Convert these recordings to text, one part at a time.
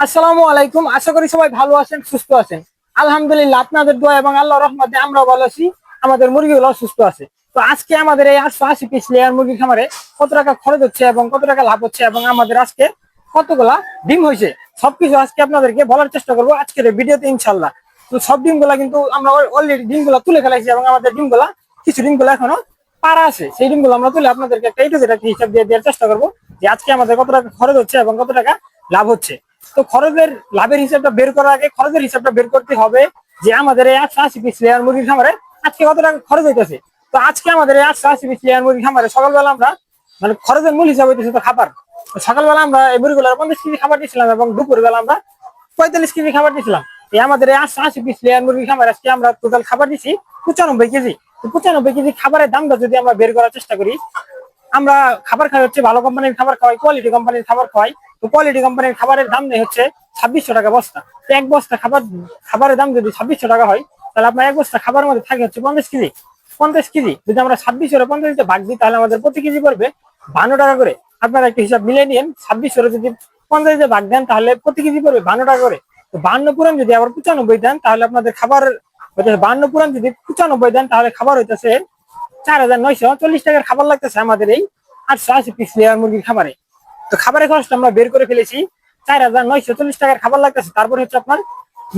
আসসালামু আলাইকুম। আশা করি সবাই ভালো আছেন, সুস্থ আছেন। আলহামদুলিল্লাহ, আপনাদের দোয়া এবং আল্লাহ রহমতে আমরাও ভালো আছি। আমাদের মুরগিগুলো সুস্থ আছে। তো আজকে আমাদের এই আটশো আশি পিস লেয়ার মুরগি খামারে কত টাকা খরচ হচ্ছে এবং কত টাকা লাভ হচ্ছে এবং আমাদের আজকে কতগুলা ডিম হয়েছে, সবকিছু আজকে আপনাদেরকে বলার চেষ্টা করব আজকের ভিডিওতে ইনশাল্লাহ তো সব ডিমগুলা কিন্তু আমরা অলরেডি ডিমগুলা তুলে ফেলাইছি এবং আমাদের ডিমগুলা, কিছু ডিমগুলা এখনও পারা আছে। সেই ডিমগুলো আমরা তুলে আপনাদেরকে একটা যেটা হিসাব দিয়ে দেওয়ার চেষ্টা করব যে আজকে আমাদের কত টাকা খরচ হচ্ছে এবং কত টাকা লাভ হচ্ছে। তো খরচের লাভের হিসাবটা বের করার আগে খরচের হিসাবটা বের করতে হবে যে আমাদের এই একশো আশি পিস লেয়ার মুরগির খামারে আজকে কত টাকা খরচ হইতেছে? তো আজকে আমাদের এই একশো আশি পিস লেয়ার মুরগির খামারে সকালবেলা আমরা মানে খরচের মূল হিসাব হইতেছে তো খাবার। সকালবেলা আমরা এই মুরগিগুলোর পঞ্চাশ কেজি খাবার দিয়েছিলাম এবং দুপুরবেলা আমরা পঁয়তাল্লিশ কেজি খাবার দিয়েছিলাম এই আমাদের এই একশো আশি পিস লেয়ার মুরগির খামার আজকে আমরা টোটাল খাবার দিছি পঁচানব্বই কেজি। পঁচানব্বই কেজি খাবারের দামটা যদি আমরা বের করার চেষ্টা করি, আমরা খাবার খাই হচ্ছে ভালো কোম্পানির খাবার খাওয়াই কোয়ালিটি কোম্পানির খাবার খাওয়াই। কোয়ালিটি কোম্পানির খাবারের দাম নেই হচ্ছে ছাব্বিশশো টাকা বস্তা। এক বস্তা খাবার, খাবারের দাম যদি ছাব্বিশশো টাকা হয়, তাহলে আপনার এক বস্তা খাবারের মধ্যে থাকে হচ্ছে পঞ্চাশ কেজি। পঞ্চাশ কেজি, যদি আমরা ছাব্বিশশো পঞ্চাশে ভাগ দিই, তাহলে আমাদের প্রতি কেজি পড়বে বান্ন টাকা করে। আপনারা একটা হিসাব মিলিয়ে নিন ছাব্বিশশো যদি পঞ্চাশে ভাগ দেন, তাহলে প্রতি কেজি পড়বে বান্ন টাকা করে। তো বান্ন পুরান যদি আবার পঁচানব্বই দেন, তাহলে আপনাদের খাবার হইতেছে, বান্ন পুরান যদি পঁচানব্বই দেন, তাহলে খাবার হইতেছে চার হাজার নয়শো চল্লিশ টাকার খাবার লাগতেছে আমাদের এই আটশো আশি পিস লেয়ার মুরগির খাবারে। তো খাবারের খরচটা আমরা বের করে ফেলেছি। চার হাজার নয়শো চল্লিশ টাকার খাবার লাগতেছে, তারপর হচ্ছে আপনার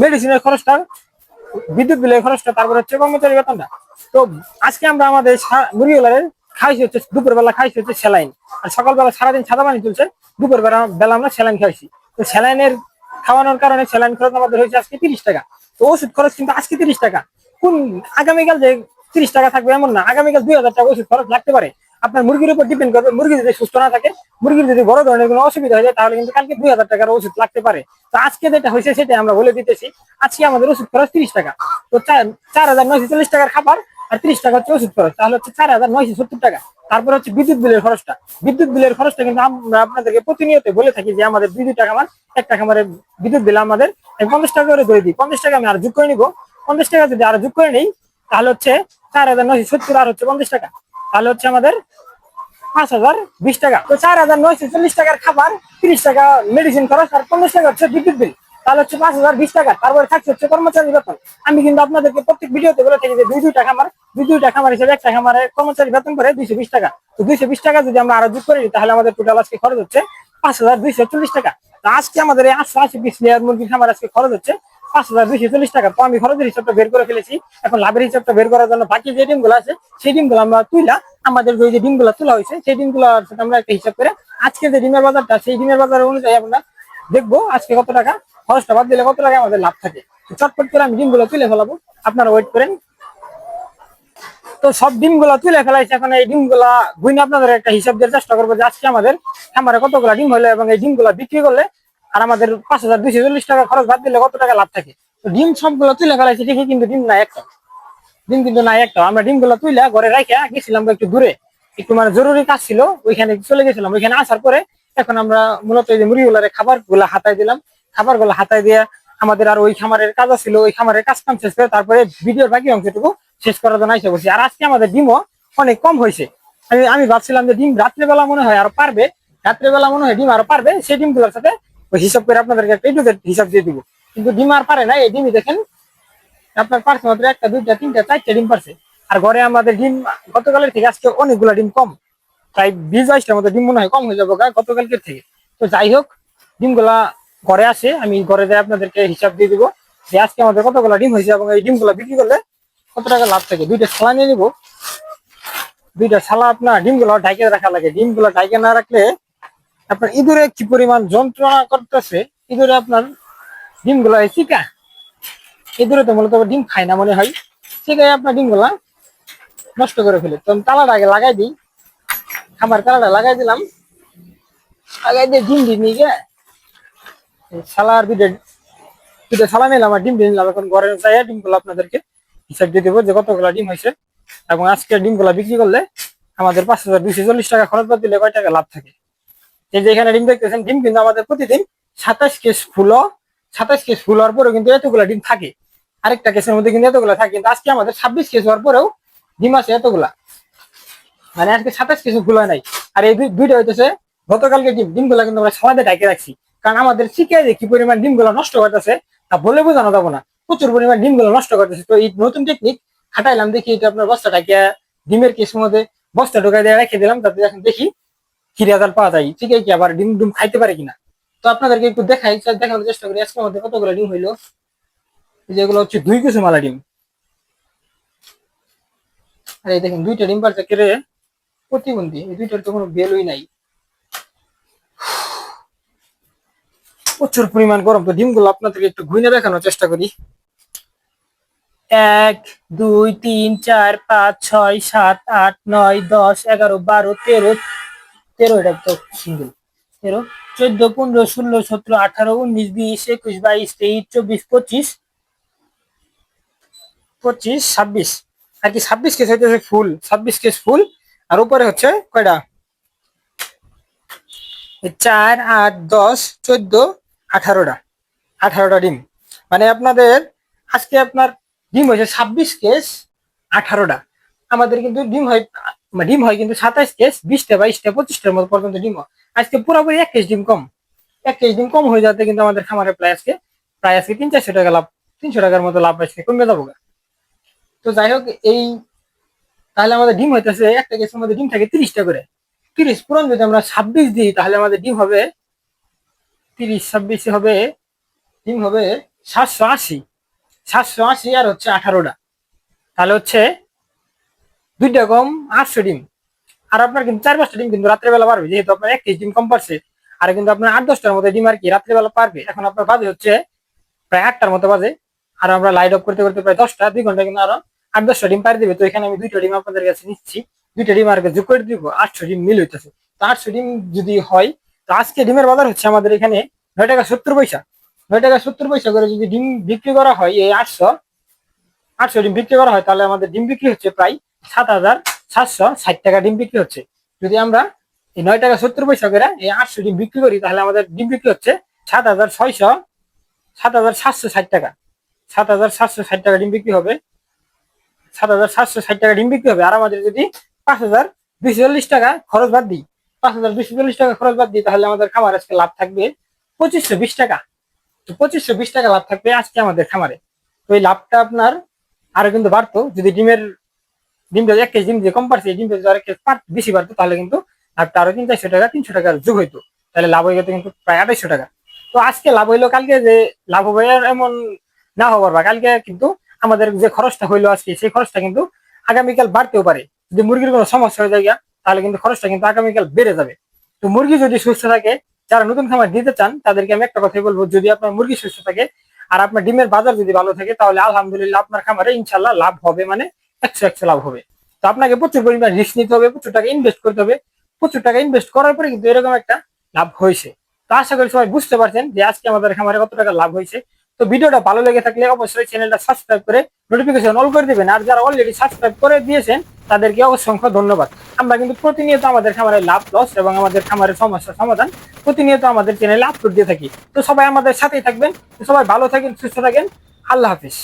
মেডিসিনের খরচটা, বিদ্যুৎ বিলের খরচটা, তারপর হচ্ছে কর্মচারী বেতনটা। তো আজকে আমরা আমাদের মুরগিগুলার খাইছি হচ্ছে, দুপুরবেলা খাইছি হচ্ছে স্যালাইন। আর সকালবেলা সারাদিন সাদা পানি চলছে দুপুরবেলা বেলা আমরা স্যালাইন খাইছি তো স্যালাইনের খাওয়ানোর কারণে স্যালাইন খরচ আমাদের হয়েছে আজকে তিরিশ টাকা। তো ওষুধ খরচ কিন্তু আজকে তিরিশ টাকা। কোন আগামীকাল যে তিরিশ টাকা থাকবে এমন না, আগামীকাল দুই হাজার টাকা ওষুধ খরচ লাগতে পারে। আপনার মুরগির উপর ডিপেন্ড করবে, মুরগি যদি সুস্থ না থাকে, মুরগির যদি বড় ধরনের কোনো অসুবিধা হয়ে যায় তাহলে কিন্তু কালকে দুই হাজার টাকার ওষুধ লাগতে পারে। তো আজকে যেটা হয়েছে সেটা আমরা বলে দিতেছি। আজকে আমাদের ওষুধ খরচ তিরিশ টাকা। তো চার- হাজার নয়শো চল্লিশ টাকার খাবার আর তিরিশ টাকা হচ্ছে ওষুধ খরচ। তাহলে হচ্ছে চার হাজার নয়শো সত্তর টাকা। তারপর হচ্ছে বিদ্যুৎ বিলের খরচটা। বিদ্যুৎ বিলের খরচটা কিন্তু আমরা আপনাদেরকে প্রতিনিয়ত বলে থাকি যে আমাদের দুই টাকা আমার, একটা খামারের বিদ্যুৎ বিল আমাদের পঞ্চাশ টাকা করে ধরে দিই। পঞ্চাশ টাকা আমি আর যোগ করে নিবো। পঞ্চাশ টাকা যদি আরও যোগ করে নিই, তাহলে হচ্ছে চার হাজার নয়শো সত্তর আর হচ্ছে পঞ্চাশ টাকা। তাহলে হচ্ছে আমাদের পাঁচ হাজার বিশ টাকা। তো চার হাজার নয়শো চল্লিশ টাকার খাবার, তিরিশ টাকা মেডিসিন খরচ আর পঞ্চাশ টাকা হচ্ছে বিদ্যুৎ বিল তাহলে হচ্ছে পাঁচ হাজার বিশ টাকা। তারপরে থাকছে হচ্ছে কর্মচারী বেতন। আমি কিন্তু আপনাদেরকে প্রত্যেক ভিডিওতে বলে থাকি যে দুই দুই টাকা আমার দুই দুই টাকা আমার হিসেবে একটা খামারে কর্মচারী বেতন করে দুইশো বিশ টাকা। তো দুইশো বিশ টাকা যদি আমরা আরও যোগ করি তাহলে আমাদের টোটাল আজকে খরচ হচ্ছে পাঁচ হাজার দুইশো চল্লিশ টাকা। তো আজকে আমাদের আটশো আশি পিস লেয়ার মুরগির খামার আজকে খরচ হচ্ছে পাঁচ হাজার দুইশো চল্লিশ টাকা। তো আমি খরচের হিসাবটা বের করে ফেলেছি। এখন লাভের হিসাবটা বের করার জন্য বাকি যে ডিমগুলো আছে, সেই ডিমগুলো আমরা তুইলা আমাদের যে যে ডিমগুলো তোলা হয়েছে, সেই আমরা একটা হিসাব করে আজকে যে ডিমের বাজারটা, সেই ডিমের অনুযায়ী আমরা দেখব আজকে কত টাকা, খরচটা বাদ দিলে কত টাকা আমাদের লাভ থাকে। চটপট করে আমি ডিমগুলো তুলে ফেলাবো। আপনারা ওয়েট করেন। তো সব ডিমগুলো তুলে ফেলাইছে। এখন এই ডিমগুলা গুইনে আপনাদের একটা হিসাব দেওয়ার চেষ্টা করব যে আজকে আমাদের খামারে কতগুলো ডিম হলো এবং এই ডিমগুলো বিক্রি করলে আর আমাদের পাঁচ হাজার দুইশো চল্লিশ টাকা খরচ বাদ দিলে কত টাকা লাভ থাকে? ডিম সবগুলো তুলে ফেলাইছে ঠিকই কিন্তু ডিম নাই একটা। ডিম কিন্তু নাই একটা। আমরা ডিমগুলো তুইলা ঘরে রাখা গেছিলাম একটু দূরে। একটু মানে জরুরি কাজ ছিল, ওইখানে চলে গেছিলাম। ওইখানে আসার পরে এখন আমরা মূলত এই যে মুরগিগুলারে খাবারগুলা হাতায় দিলাম। খাবারগুলা হাতায় দিয়ে আমাদের আর ওই খামারের কাজ ছিল ওই খামারের কাজ কাম শেষ করে তারপরে ভিডিওর বাকি অংশটুকু শেষ করার জন্য এসে বসি আর আজকে আমাদের ডিমও অনেক কম হয়েছে। আমি আমি ভাবছিলাম যে ডিম রাত্রেবেলা মনে হয় আরও পারবে। রাত্রেবেলা মনে হয় ডিম আরও পারবে। সেই ডিমগুলোর সাথে হিসাব করে আপনাদেরকে একটা একটু হিসাব দিয়ে দিব। কিন্তু ডিম আর পারে না, এই ডিমই দেখেন। আপনার পারছে মাত্র একটা, দুইটা, তিনটা, চারটা ডিম পারছে। আর ঘরে আমাদের ডিম, গতকালের থেকে আজকে অনেকগুলো ডিম কম। প্রায় বিশ বাইশটার মতো ডিম মনে হয় কম হয়ে যাব গতকালকের থেকে। তো যাই হোক, ডিমগুলা ঘরে আসে আমি ঘরে যাই আপনাদেরকে হিসাব দিয়ে দিব যে আজকে আমাদের কতগুলো ডিম হয়েছে এবং এই ডিমগুলো বিক্রি করলে কত টাকা লাভ থাকে। দুইটা ছালা নিয়ে নিবো। দুইটা ছালা আপনার ডিমগুলো ঢাইকে রাখা লাগে। ডিমগুলো ঢাইকে না রাখলে আপনার ইঁদুরে কি পরিমাণ যন্ত্রণা করতেছে? ইঁদুরে আপনার ডিমগুলো এই চিকা ইঁদুরে তো মূলত ডিম খায় না মনে হয়। চিকাই আপনার ডিমগুলা নষ্ট করে ফেলে। তো তালাটা আগে লাগাই দিই। খাবার তালাটা লাগাই দিলাম। লাগাই দিয়ে ডিম দিয়ে নিয়ে সালার দুইটা দুইটা সালা নিলাম আর ডিম দিয়ে নিলাম। এখন ঘরে যাই ডিমগুলো আপনাদেরকে হিসাব দিয়ে দেবো যে কতগুলো ডিম হয়েছে। এবং আজকে ডিমগুলো বিক্রি করলে আমাদের পাঁচ হাজার দুইশো চল্লিশ টাকা খরচ বাদ দিলে কয় টাকা লাভ থাকে? এই যে এখানে ডিম দেখতেছেন ডিম কিন্তু আমাদের প্রতিদিন সাতাশ কেস ফুলও, সাতাশ কেস ফুল হওয়ার পরেও কিন্তু এতগুলা ডিম থাকে। আরেকটা কেসের মধ্যে কিন্তু এতগুলা থাকে, কিন্তু আজকে আমাদের ছাব্বিশ কেস হওয়ার পরেও ডিম আছে এতগুলা। মানে আজকে সাতাশ কেজি ফুল হয় নাই। আর এই দুই- দুইটা হইতেছে, গতকালকে ডিম ডিমগুলা কিন্তু আমরা সমাজে ঢাকে রাখছি। কারণ আমাদের শিখে যে কি পরিমাণ ডিমগুলো নষ্ট করতেছে, তা বলে বোঝানো যাব না। প্রচুর পরিমাণ ডিমগুলো নষ্ট করতেছে। তো এই নতুন টেকনিক খাটাইলাম দেখি, এটা আপনার বস্তাটাকে ডিমের কেসের মধ্যে বস্তা ঢোকাই দিয়ে রেখে দিলাম তাতে এখন দেখি কি রেজাল্ট পাওয়া যায় ঠিক আছে কি? আবার ডিম ডিম খাইতে পারে কিনা? তো আপনাদেরকে একটু দেখাই দেখানোর চেষ্টা করি। আজকের মধ্যে কতগুলো ডিম হইল? যেগুলো হচ্ছে দুই কুসুম মালা ডিম। দেখেন, দুইটা ডিম পারছে কেড়ে প্রতিবন্ধী। এই দুইটার তো কোনো বেলই নাই। প্রচুর পরিমাণ গরম। তো ডিমগুলো আপনাদেরকে একটু ঘুরে দেখানোর চেষ্টা করি। এক, দুই, তিন, চার, পাঁচ, ছয়, সাত, আট, নয়, দশ, এগারো, বারো, তেরো তেরো, এটা তো সিঙ্গেল তেরো, চোদ্দ, পনেরো, ষোলো, সতেরো, আঠারো, উনিশ, বিশ, একুশ, বাইশ, তেইশ, চব্বিশ, পঁচিশ পঁচিশ, ছাব্বিশ। আর কি ছাব্বিশ কেস হইতেছে ফুল, ছাব্বিশ কেস ফুল। আর উপরে হচ্ছে কয়টা? চার, আট, দশ, চোদ্দ, আঠারোটা। আঠারোটা ডিম। মানে আপনাদের, আজকে আপনার ডিম হয়েছে ছাব্বিশ কেস আঠারোটা। আমাদের কিন্তু ডিম হয় ডিম হয় কিন্তু সাতাইশ কেস বিশটা বাইশটা পঁচিশটার মতো পর্যন্ত ডিম হয়। আজকে পুরোপুরি এক কেস ডিম কম। এক কেস ডিম কম হয়ে যাতে কিন্তু আমাদের খামারে প্রায় আজকে প্রায় আজকে তিন, চারশো টাকা লাভ, তিনশো টাকার মতো লাভ আজকে কমে যাব। তো যাই হোক, এই তাহলে আমাদের ডিম হইতেছে, একটা কেসের মধ্যে ডিম থাকে তিরিশটা করে। তিরিশ পুরন যদি আমরা ছাব্বিশ দিই, তাহলে আমাদের ডিম হবে, তিরিশ, ছাব্বিশে হবে, ডিম হবে সাতশো আশি। সাতশো আশি আর হচ্ছে আঠারোটা। তাহলে হচ্ছে দুইটা কম আটশো ডিম। আর আপনার কিন্তু চার পাঁচটা ডিম কিন্তু রাত্রেবেলা পারবে, যেহেতু আপনার এক কেজি ডিম কম পারছে আর কিন্তু আপনার আট, দশটার মতো ডিম আর কি রাত্রেবেলা পারবে। এখন আপনার বাজে হচ্ছে প্রায় আটটার মতো বাজে। আর আমরা লাইট অফ করতে করতে প্রায় দশটা, দুই ঘণ্টা কিন্তু আরও আট, দশটা ডিম পারি দিবে। তো এখানে আমি দুইটা ডিম আপনাদের কাছে নিচ্ছি। দুইটা ডিম আর যোগ করে দিব, আটশো ডিম মিল হইতেছে। তো আটশো ডিম যদি হয়, তো আজকে ডিমের বাজার হচ্ছে আমাদের এখানে নয় টাকা সত্তর পয়সা। নয় টাকা সত্তর পয়সা করে যদি ডিম বিক্রি করা হয়, এই আটশো আটশো ডিম বিক্রি করা হয়, তাহলে আমাদের ডিম বিক্রি হচ্ছে প্রায় সাত হাজার সাতশো ষাট টাকা ডিম বিক্রি হচ্ছে। যদি আমরা এই নয় টাকা সত্তর পয়সা করে এই আটশো ডিম বিক্রি করি, তাহলে আমাদের ডিম বিক্রি হচ্ছে সাত হাজার ছয়শো, সাত হাজার সাতশো ষাট টাকা। সাত হাজার সাতশো ষাট টাকা ডিম বিক্রি হবে। সাত হাজার সাতশো ষাট টাকা ডিম বিক্রি হবে। আর আমাদের যদি পাঁচ হাজার দুইশো চল্লিশ টাকা খরচ বাদ দিই, পাঁচ হাজার দুইশো চল্লিশ টাকা খরচ বাদ দিই, তাহলে আমাদের খামার আজকে লাভ থাকবে পঁচিশশো বিশ টাকা। তো পঁচিশশো বিশ টাকা লাভ থাকবে আজকে আমাদের খামারে। তো এই লাভটা আপনার আরও কিন্তু বাড়তো। যদি ডিমের ডিমটা এক কেজি ডিম যে কম পারছে ডিমটা যদি আর কেজি বেশি বাড়তো তাহলে কিন্তু আরও তিন চারশো টাকা, তিনশো টাকার যোগ হইতো। তাহলে লাভ হয়ে যেত কিন্তু প্রায় আড়াইশো টাকা। তো আজকে লাভ হইল কালকে যে লাভ হবে এমন না হবার বা কালকে কিন্তু আমাদের যে খরচটা হইল আজকে, সেই খরচটা কিন্তু আগামীকাল বাড়তেও পারে। যদি মুরগির কোনো সমস্যা হয়ে যায় তাহলে কিন্তু খরচটা কিন্তু আগামীকাল বেড়ে যাবে। তো মুরগি যদি সুস্থ থাকে, যারা নতুন খামার দিতে চান, তাদেরকে আমি একটা কথাই বলব, যদি আপনার মুরগি সুস্থ থাকে আর আপনার ডিমের বাজার যদি ভালো থাকে, তাহলে আলহামদুলিল্লাহ আপনার খামারে ইনশাল্লাহ লাভ হবে। মানে একশো একশো লাভ হবে। তো আপনাকে প্রচুর পরিমাণ রিস্ক নিতে হবে, প্রচুর টাকা ইনভেস্ট করতে হবে। প্রচুর টাকা ইনভেস্ট করার পরে কিন্তু এরকম একটা লাভ হয়েছে। তো আশা করি সবাই বুঝতে পারছেন যে আজকে আমাদের খামারে কত টাকা লাভ হয়েছে। তো ভিডিওটা ভালো লেগে থাকলে অবশ্যই চ্যানেলটা সাবস্ক্রাইব করে নোটিফিকেশন অল করে দিবেন। আর যারা অলরেডি সাবস্ক্রাইব করে দিয়েছেন, তাদেরকে অসংখ্য ধন্যবাদ। আমরা কিন্তু প্রতিনিয়ত আমাদের খামারের লাভ লস এবং আমাদের খামারের সমস্যার সমাধান প্রতিনিয়ত আমাদের চ্যানেলে আপলোড দিয়ে থাকি। তো সবাই আমাদের সাথেই থাকবেন। সবাই ভালো থাকেন, সুস্থ থাকেন। আল্লাহ হাফিজ।